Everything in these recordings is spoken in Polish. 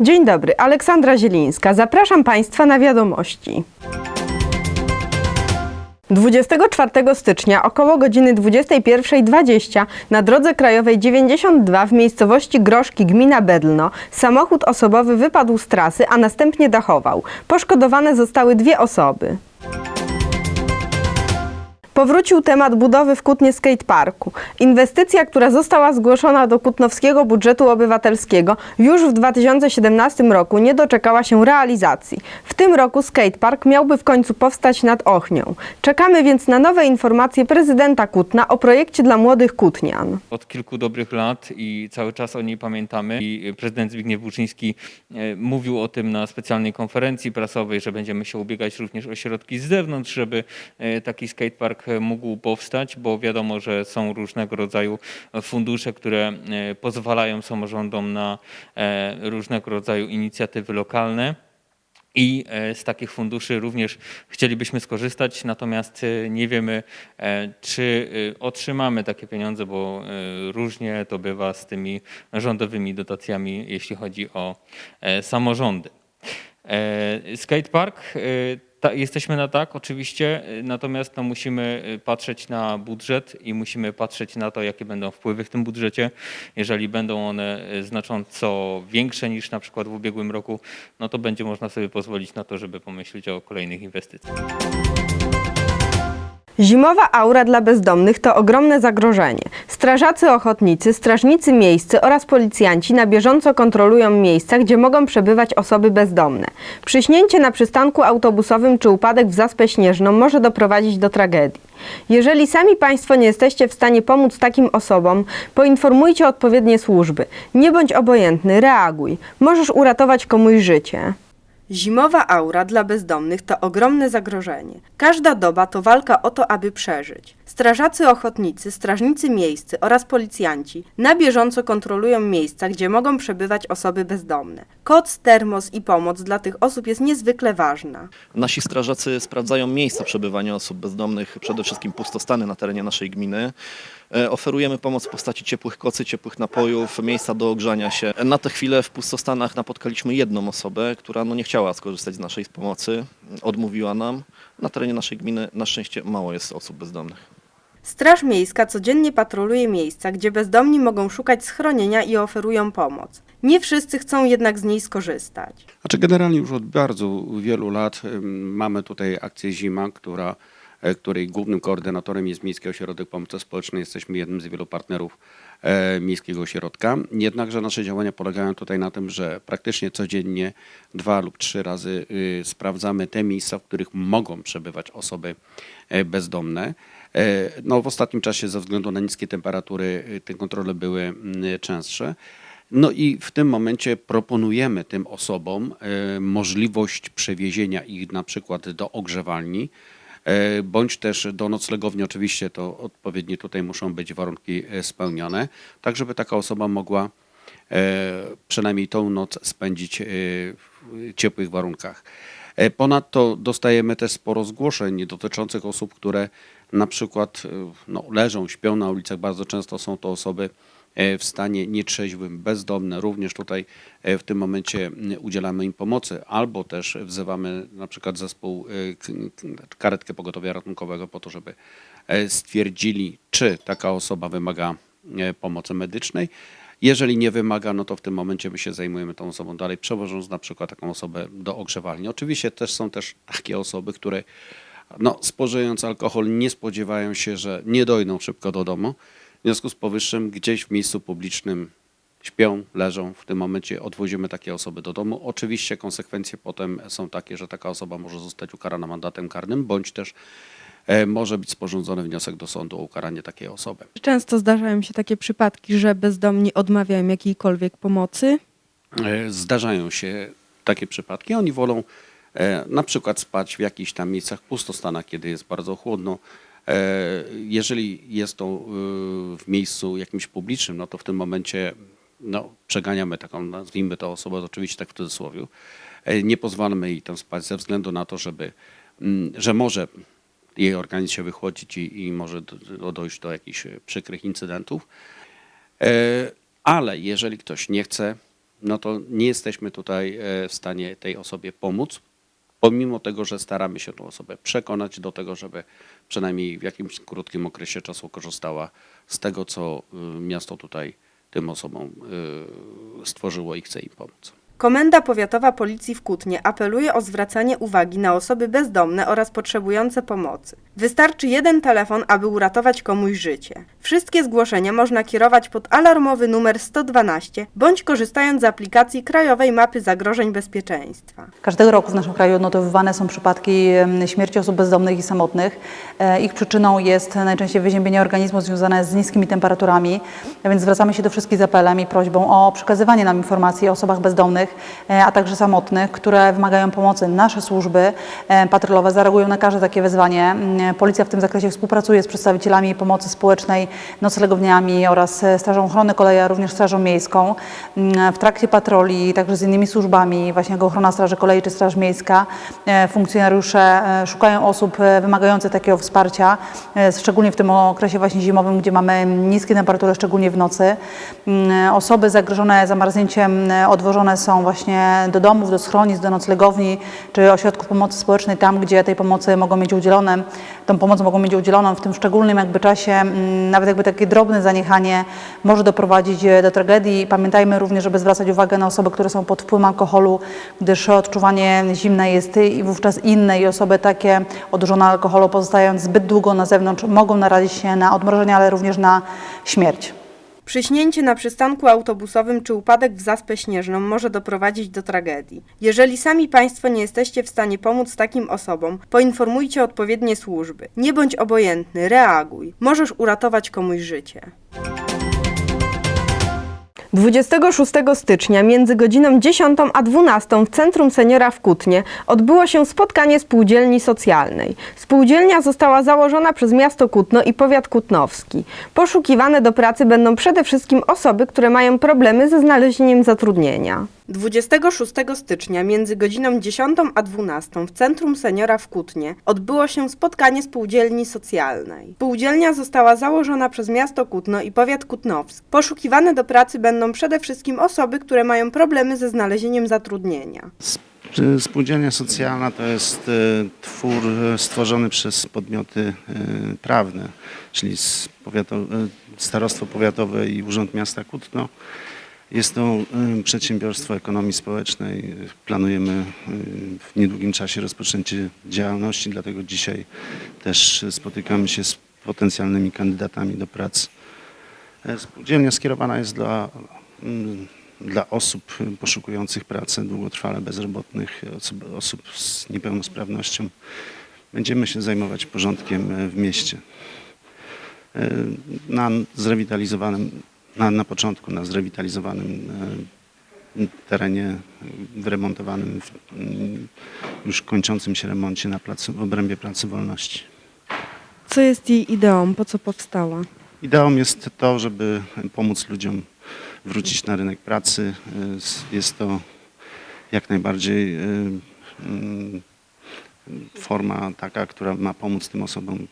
Dzień dobry, Aleksandra Zielińska. Zapraszam Państwa na wiadomości. 24 stycznia około godziny 21.20 na drodze krajowej 92 w miejscowości Groszki gmina Bedlno samochód osobowy wypadł z trasy, a następnie dachował. Poszkodowane zostały dwie osoby. Powrócił temat budowy w Kutnie Skateparku. Inwestycja, która została zgłoszona do kutnowskiego budżetu obywatelskiego już w 2017 roku nie doczekała się realizacji. W tym roku skatepark miałby w końcu powstać nad Ochnią. Czekamy więc na nowe informacje prezydenta Kutna o projekcie dla młodych kutnian. od kilku dobrych lat i cały czas o niej pamiętamy. I prezydent Zbigniew Buczyński e, mówił o tym na specjalnej konferencji prasowej, że będziemy się ubiegać również o środki z zewnątrz, żeby e, taki skatepark mógł powstać, bo wiadomo, że są różnego rodzaju fundusze, które e, pozwalają samorządom na e, różnego rodzaju inicjatywy lokalne. I e, z takich funduszy również chcielibyśmy skorzystać, natomiast nie wiemy, czy otrzymamy takie pieniądze, bo różnie to bywa z tymi rządowymi dotacjami, jeśli chodzi o samorządy. Skatepark, ta, jesteśmy na tak oczywiście, e, natomiast no, musimy e, patrzeć na budżet i musimy patrzeć na to, jakie będą wpływy w tym budżecie. Jeżeli będą one e, znacząco większe niż na przykład w ubiegłym roku, no to będzie można sobie pozwolić na to, żeby pomyśleć o kolejnych inwestycjach. Zimowa aura dla bezdomnych to ogromne zagrożenie. Strażacy ochotnicy, strażnicy miejscy oraz policjanci na bieżąco kontrolują miejsca, gdzie mogą przebywać osoby bezdomne. Przyśnięcie na przystanku autobusowym czy upadek w zaspę śnieżną może doprowadzić do tragedii. Jeżeli sami Państwo nie jesteście w stanie pomóc takim osobom, poinformujcie odpowiednie służby. Nie bądź obojętny, reaguj. Możesz uratować komuś życie. Zimowa aura dla bezdomnych to ogromne zagrożenie. Każda doba to walka o to, aby przeżyć. Strażacy ochotnicy, strażnicy miejscy oraz policjanci na bieżąco kontrolują miejsca, gdzie mogą przebywać osoby bezdomne. Koc, termos i pomoc dla tych osób jest niezwykle ważna. Nasi strażacy sprawdzają miejsca przebywania osób bezdomnych, przede wszystkim pustostany na terenie naszej gminy. E, Oferujemy pomoc w postaci ciepłych kocy, ciepłych napojów, miejsca do ogrzania się. Na tę chwilę w pustostanach napotkaliśmy jedną osobę, która no nie chciała skorzystać z naszej pomocy, odmówiła nam. Na terenie naszej gminy na szczęście mało jest osób bezdomnych. Straż Miejska codziennie patroluje miejsca, gdzie bezdomni mogą szukać schronienia i oferują pomoc. Nie wszyscy chcą jednak z niej skorzystać. Znaczy generalnie już od bardzo wielu lat mamy tutaj akcję Zima, która, której głównym koordynatorem jest Miejski Ośrodek Pomocy Społecznej. Jesteśmy jednym z wielu partnerów e, Miejskiego Ośrodka. Jednakże nasze działania polegają tutaj na tym, że praktycznie codziennie dwa lub trzy razy y, sprawdzamy te miejsca, w których mogą przebywać osoby e, bezdomne. E, No, w ostatnim czasie ze względu na niskie temperatury y, te kontrole były mm, częstsze. No i w tym momencie proponujemy tym osobom e, możliwość przewiezienia ich na przykład do ogrzewalni, e, bądź też do noclegowni. Oczywiście to odpowiednie tutaj muszą być warunki e, spełnione, tak żeby taka osoba mogła e, przynajmniej tą noc spędzić e, w ciepłych warunkach. E, Ponadto dostajemy też sporo zgłoszeń dotyczących osób, które na przykład e, no, leżą, śpią na ulicach. Bardzo często są to osoby e, w stanie nietrzeźwym, bezdomne. Również tutaj e, w tym momencie udzielamy im pomocy, albo też wzywamy na przykład zespół, e, karetkę pogotowia ratunkowego po to, żeby e, stwierdzili, czy taka osoba wymaga e, pomocy medycznej. Jeżeli nie wymaga, no to w tym momencie my się zajmujemy tą osobą dalej, przewożąc na przykład taką osobę do ogrzewalni. Oczywiście też są też takie osoby, które no, spożywając alkohol nie spodziewają się, że nie dojdą szybko do domu. W związku z powyższym gdzieś w miejscu publicznym śpią, leżą. W tym momencie odwozimy takie osoby do domu. Oczywiście konsekwencje potem są takie, że taka osoba może zostać ukarana mandatem karnym, bądź też e, może być sporządzony wniosek do sądu o ukaranie takiej osoby. Często zdarzają się takie przypadki, że bezdomni odmawiają jakiejkolwiek pomocy. E, Zdarzają się takie przypadki. Oni wolą e, na przykład spać w jakichś tam miejscach pustostanach, kiedy jest bardzo chłodno. E, Jeżeli jest to e, w miejscu jakimś publicznym, no to w tym momencie no, przeganiamy taką, nazwijmy to osobę, oczywiście tak w cudzysłowie. E, Nie pozwalamy jej tam spać ze względu na to, żeby, mm, że może jej organizm się wychłodzić i, i może do, do, dojść do jakichś przykrych incydentów. Ale jeżeli ktoś nie chce, no to nie jesteśmy tutaj w stanie tej osobie pomóc, pomimo tego, że staramy się tą osobę przekonać do tego, żeby przynajmniej w jakimś krótkim okresie czasu korzystała z tego, co y, miasto tutaj tym osobom y, stworzyło i chce im pomóc. Komenda Powiatowa Policji w Kutnie apeluje o zwracanie uwagi na osoby bezdomne oraz potrzebujące pomocy. Wystarczy jeden telefon, aby uratować komuś życie. Wszystkie zgłoszenia można kierować pod alarmowy numer 112 bądź korzystając z aplikacji Krajowej Mapy Zagrożeń Bezpieczeństwa. Każdego roku w naszym kraju odnotowywane są przypadki śmierci osób bezdomnych i samotnych. E, Ich przyczyną jest najczęściej wyziębienie organizmu związane z niskimi temperaturami, więc zwracamy się do wszystkich z apelem i prośbą o przekazywanie nam informacji o osobach bezdomnych, e, a także samotnych, które wymagają pomocy. Nasze służby e, patrolowe zareagują na każde takie wezwanie. Mm, Policja w tym zakresie współpracuje z przedstawicielami pomocy społecznej, noclegowniami oraz e, Strażą Ochrony Kolei, a również Strażą Miejską. Mm, W trakcie patroli, także z innymi służbami, właśnie jak Ochrona Straży Kolei czy Straż Miejska, funkcjonariusze szukają osób wymagających takiego wsparcia, szczególnie w tym okresie właśnie zimowym, gdzie mamy niskie temperatury, szczególnie w nocy. Mm, Osoby zagrożone zamarznięciem odwożone są właśnie do domów, do schronisk, do noclegowni czy ośrodków pomocy społecznej, tam gdzie tej pomocy mogą mieć udzielone. Tą pomoc mogą mieć udzieloną w tym szczególnym jakby czasie, mm, nawet jakby takie drobne zaniechanie może doprowadzić e, do tragedii. Pamiętajmy również, żeby zwracać uwagę na osoby, które są pod wpływem alkoholu, gdyż odczuwanie zimna jest i wówczas inne i osoby takie odurzone alkoholu pozostając zbyt długo na zewnątrz mogą narazić się na odmrożenie, ale również na śmierć. Przyśnięcie na przystanku autobusowym czy upadek w zaspę śnieżną może doprowadzić do tragedii. Jeżeli sami Państwo nie jesteście w stanie pomóc takim osobom, poinformujcie odpowiednie służby. Nie bądź obojętny, reaguj. Możesz uratować komuś życie. 26 stycznia między godziną 10 a 12 w Centrum Seniora w Kutnie odbyło się spotkanie spółdzielni socjalnej. Spółdzielnia została założona przez miasto Kutno i powiat kutnowski. Poszukiwane do pracy będą przede wszystkim osoby, które mają problemy ze znalezieniem zatrudnienia. 26 stycznia między godziną 10 a 12 w Centrum Seniora w Kutnie odbyło się spotkanie spółdzielni socjalnej. Spółdzielnia została założona przez miasto Kutno i powiat kutnowski. Poszukiwane do pracy będą przede wszystkim osoby, które mają problemy ze znalezieniem zatrudnienia. Sp- Spółdzielnia socjalna to jest e, twór e, stworzony przez podmioty prawne, czyli Starostwo Powiatowe i Urząd Miasta Kutno. Jest to e, przedsiębiorstwo ekonomii społecznej. Planujemy e, w niedługim czasie rozpoczęcie działalności, dlatego dzisiaj też spotykamy się z potencjalnymi kandydatami do pracy. E, Spółdzielnia skierowana jest dla, mm, dla osób poszukujących pracy, długotrwale bezrobotnych, osób, osób z niepełnosprawnością. Będziemy się zajmować porządkiem e, w mieście. E, Na zrewitalizowanym, na, na początku na zrewitalizowanym e, terenie e, wyremontowanym, w, mm, już kończącym się remoncie na placu, w obrębie Placu Wolności. Co jest jej ideą? Po co powstała? Ideą jest to, żeby pomóc ludziom wrócić na rynek pracy. Y, Jest to jak najbardziej y, mm, forma taka, która ma pomóc tym osobom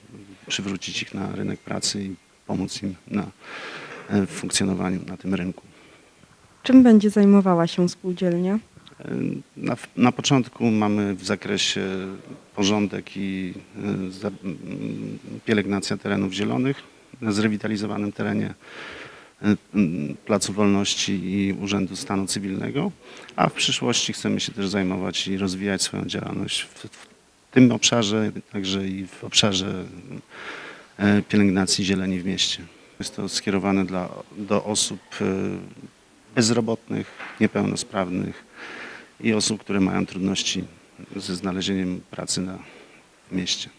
przywrócić ich na rynek pracy i pomóc im na e, funkcjonowaniu na tym rynku. Czym będzie zajmowała się spółdzielnia? E, Na, na początku mamy w zakresie porządek i e, za, pielęgnacja terenów zielonych na zrewitalizowanym terenie Placu Wolności i Urzędu Stanu Cywilnego, a w przyszłości chcemy się też zajmować i rozwijać swoją działalność w, w tym obszarze, także i w obszarze pielęgnacji zieleni w mieście. Jest to skierowane dla, do osób e, bezrobotnych, niepełnosprawnych, i osób, które mają trudności ze znalezieniem pracy na mieście.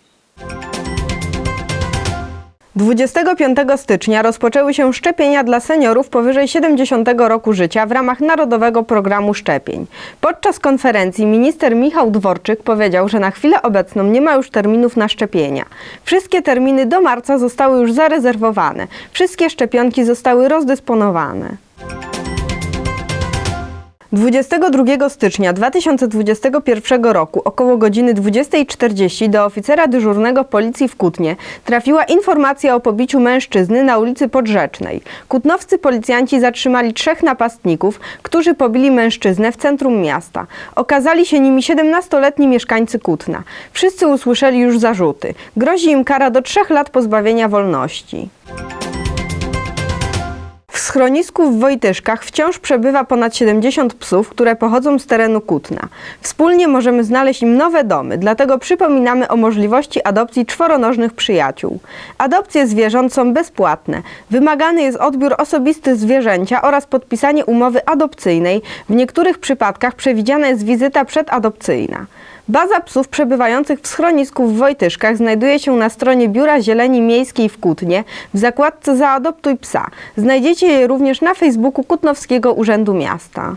25 stycznia rozpoczęły się szczepienia dla seniorów powyżej 70 roku życia w ramach Narodowego Programu Szczepień. Podczas konferencji minister Michał Dworczyk powiedział, że na chwilę obecną nie ma już terminów na szczepienia. Wszystkie terminy do marca zostały już zarezerwowane. Wszystkie szczepionki zostały rozdysponowane. 22 stycznia 2021 roku około godziny 20.40 do oficera dyżurnego policji w Kutnie trafiła informacja o pobiciu mężczyzny na ulicy Podrzecznej. Kutnowscy policjanci zatrzymali trzech napastników, którzy pobili mężczyznę w centrum miasta. Okazali się nimi 17-letni mieszkańcy Kutna. Wszyscy usłyszeli już zarzuty. Grozi im kara do trzech lat pozbawienia wolności. Schronisku w Wojtyszkach wciąż przebywa ponad 70 psów, które pochodzą z terenu Kutna. Wspólnie możemy znaleźć im nowe domy, dlatego przypominamy o możliwości adopcji czworonożnych przyjaciół. Adopcje zwierząt są bezpłatne. Wymagany jest odbiór osobisty zwierzęcia oraz podpisanie umowy adopcyjnej. W niektórych przypadkach przewidziana jest wizyta przedadopcyjna. Baza psów przebywających w schronisku w Wojtyszkach znajduje się na stronie Biura Zieleni Miejskiej w Kutnie w zakładce Zaadoptuj psa. Znajdziecie je również na Facebooku Kutnowskiego Urzędu Miasta.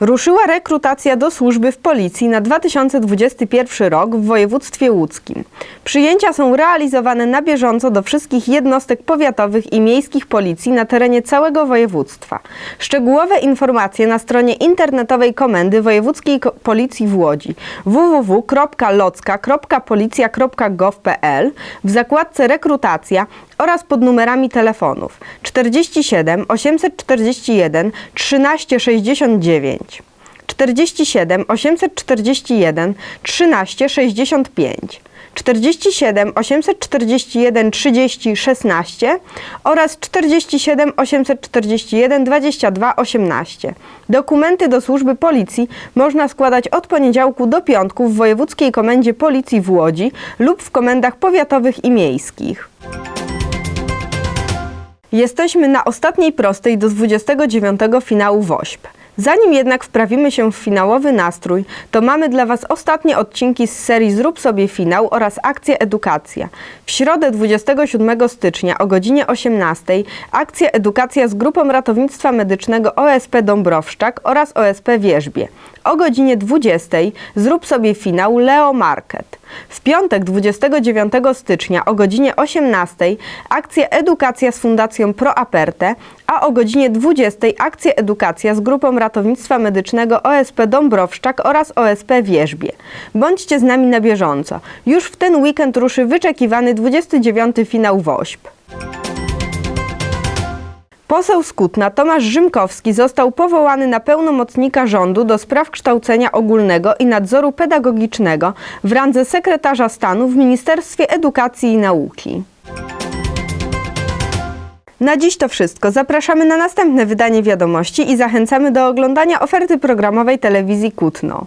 Ruszyła rekrutacja do służby w policji na 2021 rok w województwie łódzkim. Przyjęcia są realizowane na bieżąco do wszystkich jednostek powiatowych i miejskich policji na terenie całego województwa. Szczegółowe informacje na stronie internetowej Komendy Wojewódzkiej Policji w Łodzi www.locka.policja.gov.pl w zakładce rekrutacja oraz pod numerami telefonów 47 841 1369 47 841 1365 47 841 30 16 oraz 47 841 22 18. Dokumenty do służby policji można składać od poniedziałku do piątku w Wojewódzkiej Komendzie Policji w Łodzi lub w komendach powiatowych i miejskich. Jesteśmy na ostatniej prostej do 29 finału WOŚP. Zanim jednak wprawimy się w finałowy nastrój, to mamy dla Was ostatnie odcinki z serii Zrób sobie finał oraz akcję Edukacja. W środę 27 stycznia o godzinie 18 akcja Edukacja z grupą ratownictwa medycznego OSP Dąbrowszczak oraz OSP Wierzbie. O godzinie 20 Zrób sobie finał Leo Market. W piątek 29 stycznia o godzinie 18 akcja Edukacja z Fundacją ProAperte, a o godzinie 20 akcja Edukacja z grupą ratownictwa medycznego OSP Dąbrowszczak oraz OSP Wierzbie. Bądźcie z nami na bieżąco. Już w ten weekend ruszy wyczekiwany 29 finał WOŚP. Poseł z Kutna Tomasz Rzymkowski został powołany na pełnomocnika rządu do spraw kształcenia ogólnego i nadzoru pedagogicznego w randze sekretarza stanu w Ministerstwie Edukacji i Nauki. Na dziś to wszystko. Zapraszamy na następne wydanie wiadomości i zachęcamy do oglądania oferty programowej telewizji Kutno.